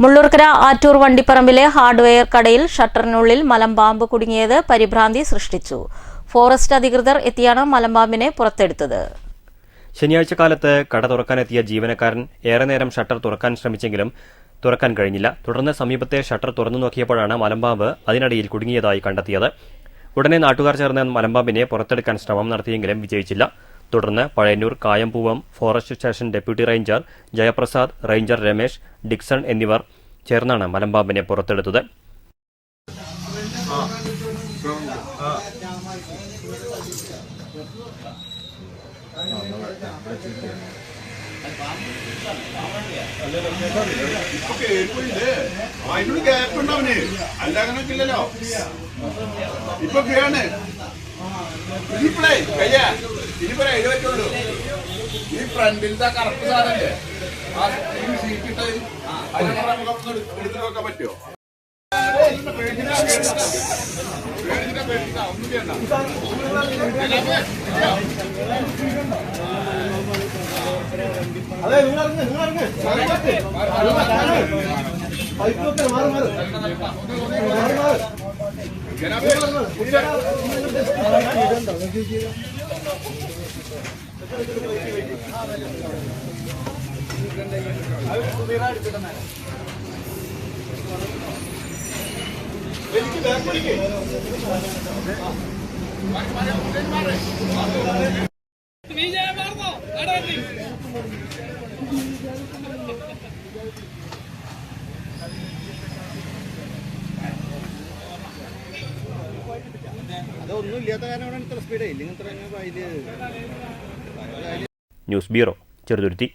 Mullurkara Attoor വണ്ടിപ്പറമ്പിലെ hardware കടയിൽ ഷട്ടറിനുള്ളിൽ മലമ്പാമ്പ് കുടുങ്ങിയത് പരിഭ്രാന്തി സൃഷ്ടിച്ചു. ഫോറസ്റ്റ് അധികൃതർ എത്തിയാണ് മലമ്പാമ്പിനെ പുറത്തെടുത്തത്. ശനിയാഴ്ച കാലത്ത് കട തുറക്കാനെത്തിയ ജീവനക്കാരൻ ഏറെ നേരം ഷട്ടർ തുറക്കാൻ ശ്രമിച്ചെങ്കിലും തുറക്കാൻ കഴിഞ്ഞില്ല. തുടർന്ന് സമീപത്തെ ഷട്ടർ തുറന്നു നോക്കിയപ്പോഴാണ് മലമ്പാമ്പ് അതിനിടയിൽ കുടുങ്ങിയതായി കണ്ടെത്തിയത്. ഉടനെ നാട്ടുകാർ ചേർന്ന് മലമ്പാമ്പിനെ പുറത്തെടുക്കാൻ ശ്രമം നടത്തിയെങ്കിലും വിജയിച്ചില്ല. തുടർന്ന് Pazhayannur Kayampoovam forest station deputy ranger Jayaprasad ranger Ramesh Dickson എന്നിവർ ചേർന്നാണ് മലമ്പാമ്പിനെ പുറത്തെടുത്തത്. ഇപ്പൊ കയ്യാ ഇനിയിപ്പോ എഴുതി പറ്റുള്ളൂ ഈ ഫ്രണ്ടിലത്തെ കറുപ്പ് സാധനല്ലേ? ആ സ്ക്രീൻ സീറ്റ് ഇട്ട് അതിനെ നമുക്ക് എടുത്തു നോക്കാൻ പറ്റുമോ? മാറി മാറി. ഒന്നും ചെയ്യണ്ട അതൊന്നും ഇല്ലാത്ത കാരണമാണ് ന്യൂസ് ബ്യൂറോ ചെറുതുരുത്തി.